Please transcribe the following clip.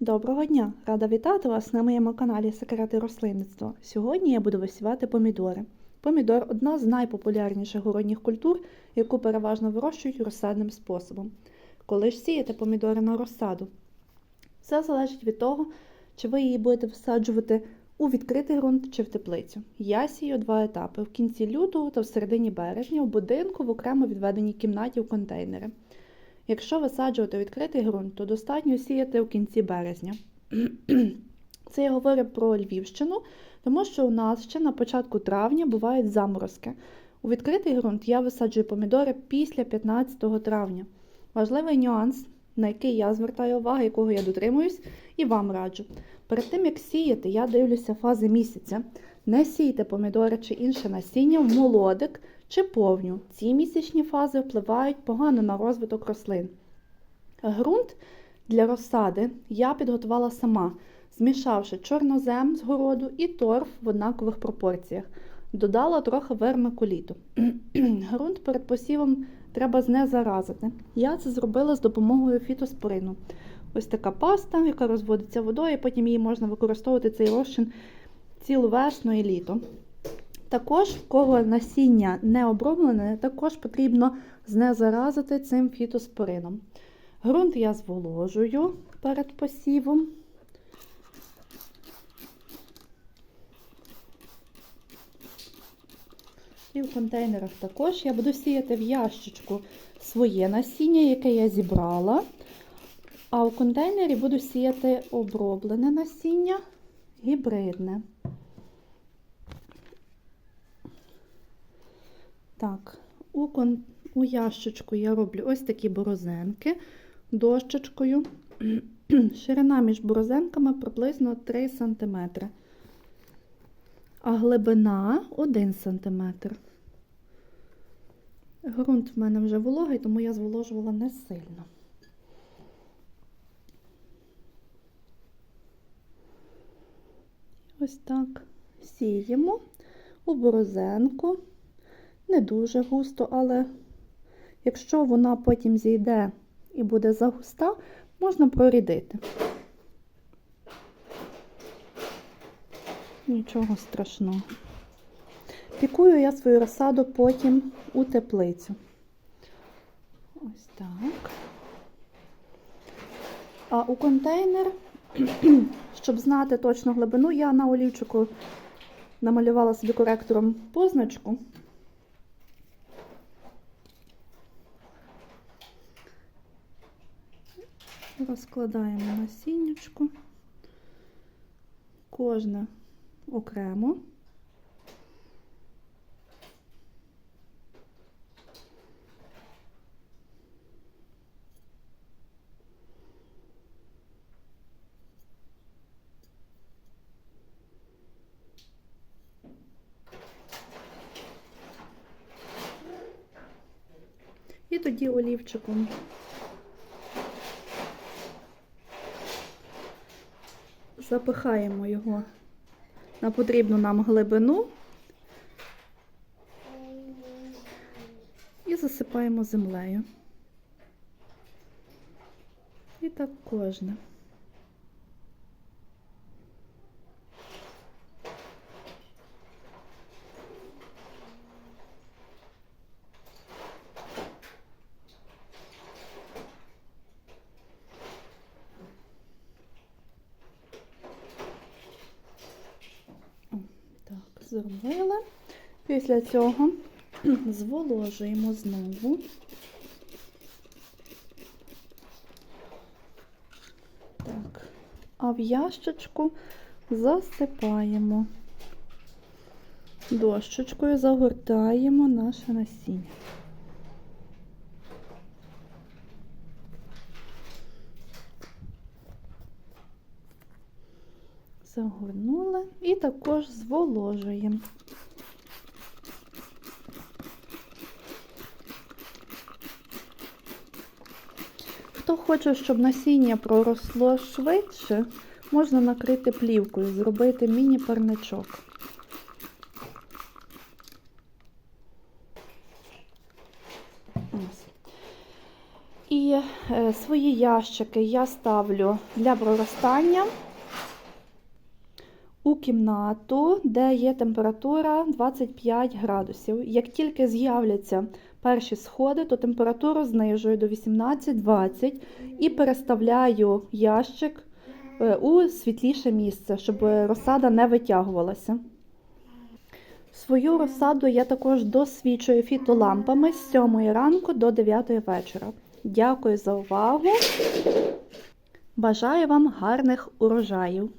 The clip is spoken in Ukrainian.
Доброго дня! Рада вітати вас на моєму каналі Секрети рослинництва. Сьогодні я буду висівати помідори. Помідор одна з найпопулярніших городніх культур, яку переважно вирощують розсадним способом. Коли ж сіяти помідори на розсаду? Все залежить від того, чи ви її будете висаджувати у відкритий ґрунт чи в теплицю. Я сію два етапи: в кінці лютого та в середині березня в будинку в окремо відведеній кімнаті в контейнери. Якщо висаджувати відкритий ґрунт, то достатньо сіяти у кінці березня. Це я говорю про Львівщину, тому що у нас ще на початку травня бувають заморозки. У відкритий ґрунт я висаджую помідори після 15 травня. Важливий нюанс, на який я звертаю увагу, якого я дотримуюсь, і вам раджу. Перед тим як сіяти, я дивлюся фази місяця. Не сійте помідори чи інше насіння в молодик чи повню. Ці місячні фази впливають погано на розвиток рослин. Грунт для розсади я підготувала сама, змішавши чорнозем з городу і торф в однакових пропорціях. Додала трохи вермикуліту. Грунт перед посівом треба знезаразити. Я це зробила з допомогою фітоспорину. Ось така паста, яка розводиться водою, потім її можна використовувати цей розчин цілу весну і літо. Також, в кого насіння не оброблене, також потрібно знезаразити цим фітоспорином. Грунт я зволожую перед посівом. І в контейнерах також я буду сіяти в ящичку своє насіння, яке я зібрала. А в контейнері буду сіяти оброблене насіння, гібридне. Так, у, кон... у ящичку я роблю ось такі борозенки дощечкою. Ширина між борозенками приблизно 3 см, а глибина 1 см. Грунт в мене вже вологий, тому я зволожувала не сильно. Ось так сіємо у борозенку. Не дуже густо, але якщо вона потім зійде і буде загуста, можна прорідити. Нічого страшного. Пікую я свою розсаду потім у теплицю. Ось так. А у контейнер, щоб знати точну глибину, я на олівчику намалювала собі коректором позначку. Розкладаємо насіннячку, кожне окремо. І тоді олівчиком запихаємо його на потрібну нам глибину і засипаємо землею. І так кожне. Так, зробила. Після цього зволожуємо знову. Так, а в ящичку засипаємо. Дощечкою загортаємо наше насіння. Загорнули і також зволожуємо. Хто хоче, щоб насіння проросло швидше, можна накрити плівкою, зробити міні-парничок. І е, свої ящики я ставлю для проростання у кімнату, де є температура 25 градусів. Як тільки з'являться перші сходи, то температуру знижую до 18-20 і переставляю ящик е, у світліше місце, щоб розсада не витягувалася. Свою розсаду я також досвідчую фітолампами з 7 ранку до 9 вечора. Дякую за увагу. Бажаю вам гарних урожаїв!